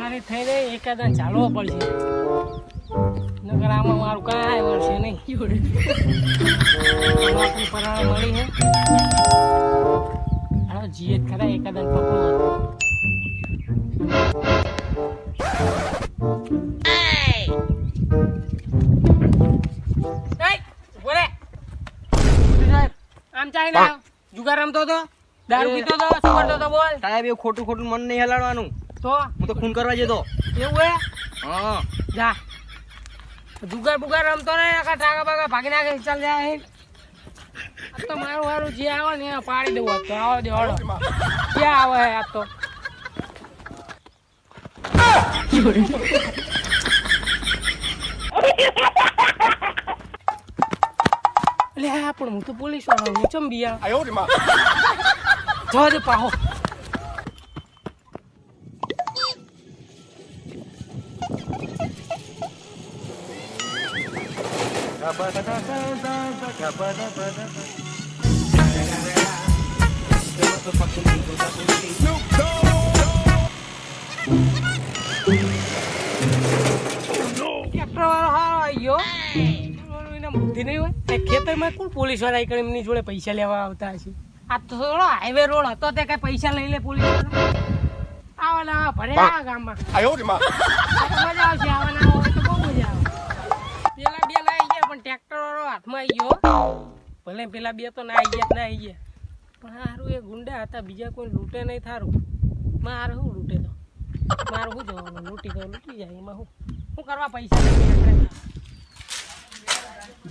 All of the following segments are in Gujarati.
મિનિટ થઈ રહી એકાદા ચાલવો પડશે. નગર આમાં મારું કાંઈ વળશે નહીં. નોકરી પરાણે મળી હે. હાલો જીએ જ ખરા એકાદા ચાલી જુગાર રમતો તો દારૂ પીતો હતો? શું કરતો હતો બોલ? સાહેબ એ ખોટું ખોટું મન નહીં હલાડવાનું? તો? હું તો ખૂન કરવા જતો એવું હે? હા. જા. જુગાર બુગાર રમતો ને આખા ટાકા બાકા ભાગી નાખે ચાલ જા અહીં. આ તો મારું વારું જે આવે ને પાડી દઉં આજ તો. આવો દે હળો ક્યાં આવે હે આ તો? લે પણ હું તો પોલીસ વાળો હું ચમ બિયા જો દે પાહો. ખેતરમાં કોણ પોલીસવાળા એકણ એમની જોડે પૈસા લેવા આવતા હશે આ તો થોડો હાઈવે રોડ હતો તે કઈ પૈસા લઈ લે પોલીસવાળા આવા ને આવા ભરે આ ગામમાં આ તો મજા આવશે આવા ને વાળો હાથમાં આવી ગયો ભલે પેલા બે તો ના આવી ગયા ના આવી ગયા. પણ હારું એ ગુંડા હતા બીજા કોઈ લૂંટે નહીં થારું. મારે શું લૂંટે તો? મારું શું જવાનું? લૂંટી તો લૂંટી જાય એમાં શું? શું કરવા પૈસા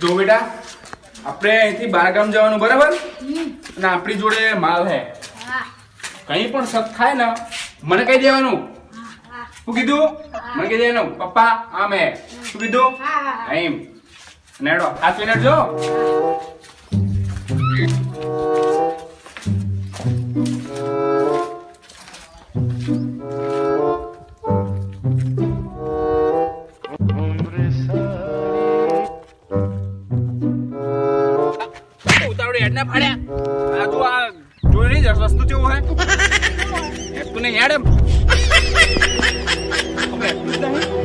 જો બેટા આપણે અહીંથી બારગામ જવાનું બરાબર? અને આપણી જોડે માલ હે. કઈ પણ શક થાય ને મને કહી દેવાનું. શું કીધું? મને કહી દેવાનું પપ્પા આમ હે. શું કીધું? એમ. નેડો. હાથ મિનિટ જો ઉતાવળે હેડ ના ફાડ્યા. આ તું આ જોઈ નહીં જશ વસ્તુ કેવું હે એ તું નહીં હેડ એમ.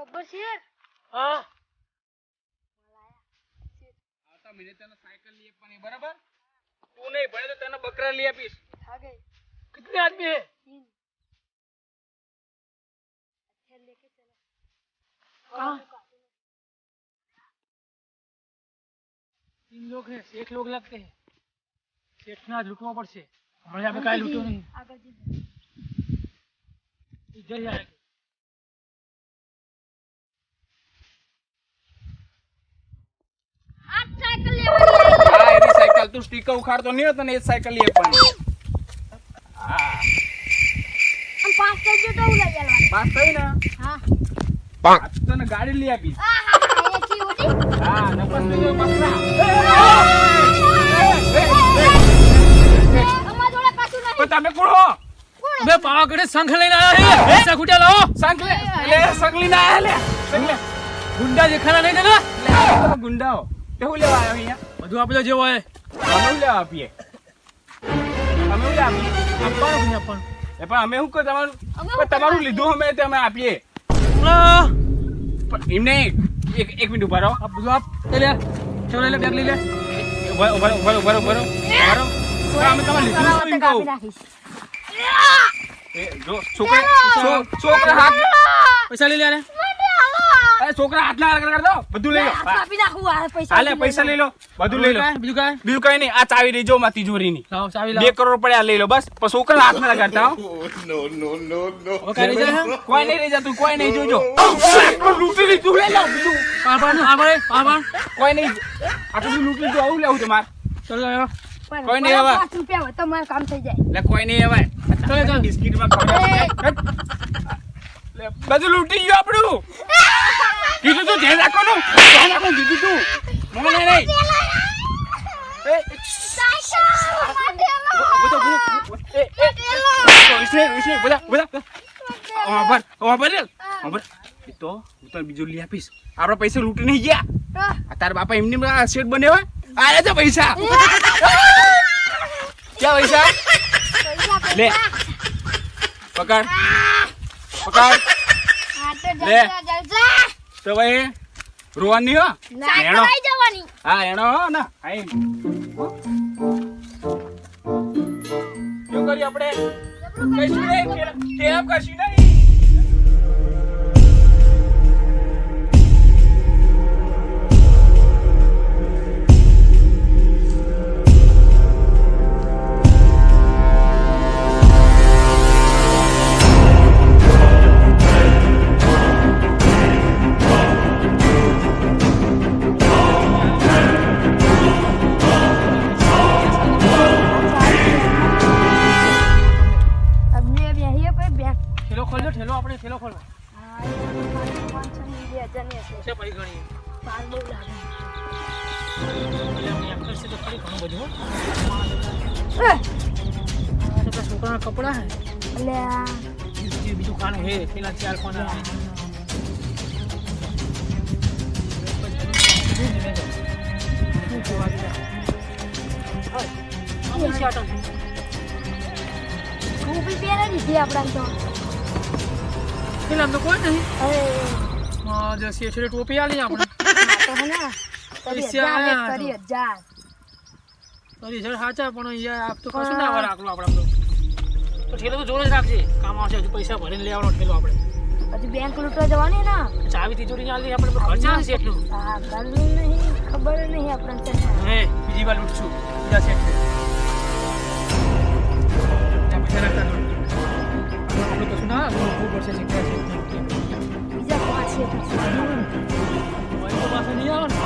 गब्बर शेर? हाँ। लिए तू बने तो बकरा लिया पीस कितने आदमी है? हाँ। तीन। लोग हैं एक लोग लगते हैं। सेठ पड़। से हमारे यहाँ पे काय नहीं? इधर ही आएगा। સાયકલ તો તને ગાડી લઈ આપી. હા હા એ કી ઉડી હા નપસ તમે કોણ હો? બે પાવાગઢે લઈને આવ્યા હે. પૈસા ખૂટ્યા લે. લે શંખ લઈને આવ્યા લે. ગુંડા દેખાના નહીં તને? કેવું લેવા આવ્યો અહીંયા? બધું આપણે જેવો હોય અમે શું લેવા આપીએ? અમે શું લેવા આપીએ? આપવાનું આપવાનું એ પણ અમે શું કહો તમારું તમારું લીધું અમે તે અમે આપીએ. એમને પણ એમ નહીં એક એક મિનિટ ઊભા રહો. આપ બધું આપ લઈ લે. ચલો લઈ લે બેગ લઈ લે. ઊભા ઊભા ઊભા ઊભા ઊભા રહો. ઊભા રહો. અમે તમારે લીધું શું એમ કહું? જો છોકરા છોકરા હાથ પૈસા લઈ લે રે અરે છોકરા હાથના ના કર દો બધું લઈ લો. આપી નાખું આ પૈસા હાલે પૈસા લઈ લો. બધું લઈ લો. બીજું કાય બીજું કઈ? નહીં. આ ચાવી રહી માં તિજોરી ની લાવ ચાવી લાવ. 2 કરોડ પડ્યા લઈ લો બસ. પણ છોકરા હાથ ના લગાડતા હો. નો કાંઈ લઈ જાય કોઈ નહીં લઈ જા તું કોઈ નહીં જોજો. લૂટી લૂંટી લીધું લઈ લો બીજું. પાર પાર પાર કોઈ નહીં. આટલું લૂટી લૂંટી લીધું આવું લેવું તમારે. ચલો લાવો કોઈ નહીં આવે 5 રૂપિયા હોય તો મારું કામ થઈ જાય. એટલે કોઈ નહીં આવે ચાલે, ચાલે. બિસ્કિટમાં ખાવ લે, બધું લૂંટી ગયું આપણું. કીધું તું ધ્યાન રાખવાનું ધ્યાન રાખવાનું કીધું તું મને નહીં પૈસા લૂંટી નહીં ગયા તારા બાપા એમની શેઠ બન્યો હોય આયા છે પૈસા ક્યાં પૈસા પૈસા લે. પકડ પકડ લે. તો ભાઈ રોવાની હો? એણો એનો. હા એનો હો ને આઈ. શું કરી આપણે? કશું નહીં ઠેપ કશું નહીં? છોકરાના કપડા હે બીજું ખાનું હે પેલા ચાર કોના ટોપી આલી આપણે તો સર સાચા પણ અહીંયા આપ તો કશું ના આવે આપણે તો. તો ઠેલો તો જોડે જ રાખજે. કામ આવશે હજુ પૈસા ભરીને લેવાનો ઠેલો આપણે. હજી બેંક લૂંટવા જવાની ના? ચાવી તિજોરી આલી આપણે ઘર છે એટલું. હા ઘરનું નહીં ખબર નહીં આપણને હે બીજી વાર લૂંટશું. બીજા. આપણે કશું ના પડશે શીખવા છે. બીજા પાંચ છે. તો નહીં આવે ને.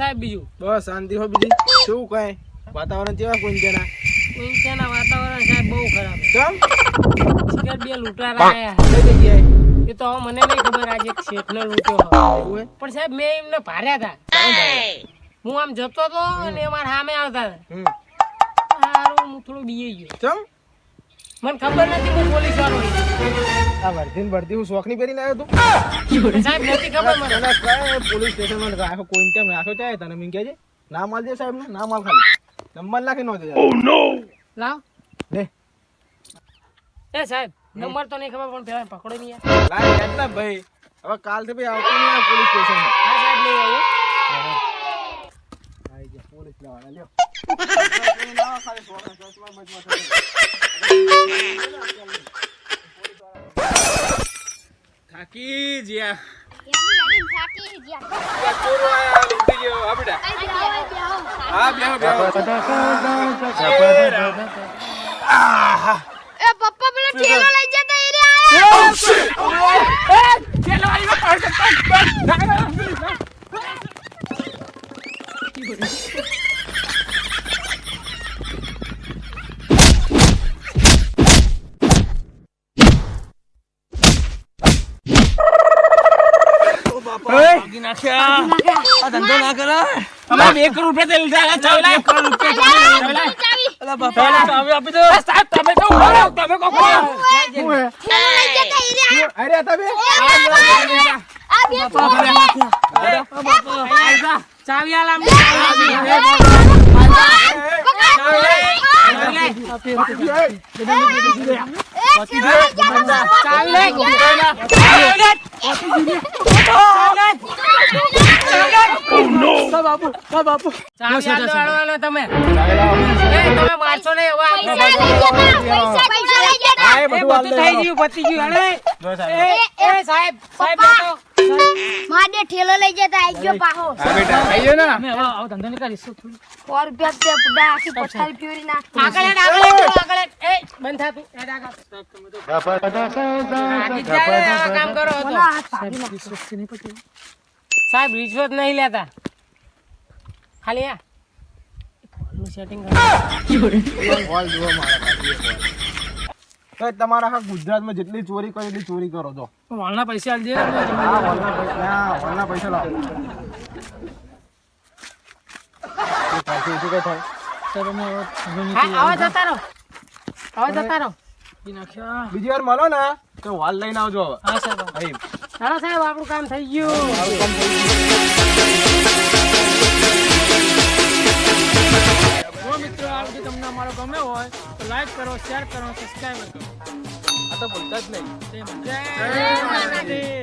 સાહેબ બીજું? બસ શાંતિ હો બીજી. શું કહે વાતાવરણ કેવા કોઈ કુંજના વાતાવરણ સાહેબ બહુ ખરાબ કેમ? શિકાર બે લૂંટારા આયા કઈ જગ્યાએ? એ તો હવે મને નહીં ખબર આજે એક શેઠનો લૂંટ્યો હોય. પણ સાહેબ મેં એમને ભાર્યા હતા. હું આમ જતો હતો અને એ મારા સામે આવતા હમ. હતા હારું હું થોડું બીએ ગયો. ચમ મને ખબર નથી હું પોલીસ વાળો આ વર્ધી ને વર્ધી હું શોખની પહેરીને આવ્યો તું. સાહેબ નથી ખબર મને. તને કઈ પોલીસ સ્ટેશનમાં રાખો કોઈ તેમ રાખ્યો ચાહે તને મેં કહેજે ના માલ દે સાહેબ ના માલ ખાલી. નંબર નાખી નો દે લાવ. દે એ સાહેબ નંબર તો નહીં ખબર પણ પેલા પકડો નહીં યાર. લાય યાદ ના ભાઈ. હવે કાલથી ભાઈ આવતો નહીં આ પોલીસ સ્ટેશન હા સાહેબ લઈ આવ્યો પોલીસ લેવાના લ્યો. ખાલી જ્યા યાદી યાદી થાકી જ્યા પપ્પા પેલો ઠેલો લઈ જતા એ રે આયા અમે બે કરોડ રૂપિયા તે લીધા હતા. ચાવી લાય. કરોડ રૂપિયા ચાવી લાય. ચાવી અલા બાપા ચાવી લાય. ચાવી આપી દો. એ સાહેબ તમે કહો બોલો. તમે કહો બોલો. ઠેલો લઈ જતા એ રે આયા. અરે તમે આ બે ચાવી આલ આમને. ચાવી લાય. ચાવી લાય. ચાવી લાય. ચાવી આલ દો આડવાના તમે. એ, તમે નહીં હવે આપણે પૈસા લઈ જતા પૈસા લઈ જતા આ એ એ બધું હાલ બધું થઈ ગયું પતી ગયું હેડે. જો સાહેબ. એ એ સાહેબ સાહેબ બેઠો. માડે ઠેલો લઈ જતા આઈ ગયો પાહો હા ગયો ને અમે હવે આવો ધંધો કરીશું સો રૂપિયા તે પુડા આખી પથારી ફેરી નાખ આગળ આગળ આગળ એ, બંધ થા તું. આગળ. આજી જ જાય ને, આવા કામ કરો તો. સાહેબ રિશ્વત નહીં લેતા. ખાલી આ. સેટિંગ ભાઈ. તો તમારા ગુજરાતમાં જેટલી ચોરી કરી એટલી ચોરી કરો છો પૈસા હા, વલના પૈસા લાવો. હા બીજી વાર મળો ને. તો વાલ લઈને આવજો હવે. હા સાહેબ. ચાલો સાહેબ આપણું કામ થઈ ગયું. જો મિત્રો આ વીડિયો તમને અમારો ગમ્યો હોય તો લાઈક કરો શેર કરો સબસ્ક્રાઈબ કરો. આ તો બોલતા જ નહીં. જય માતાજી.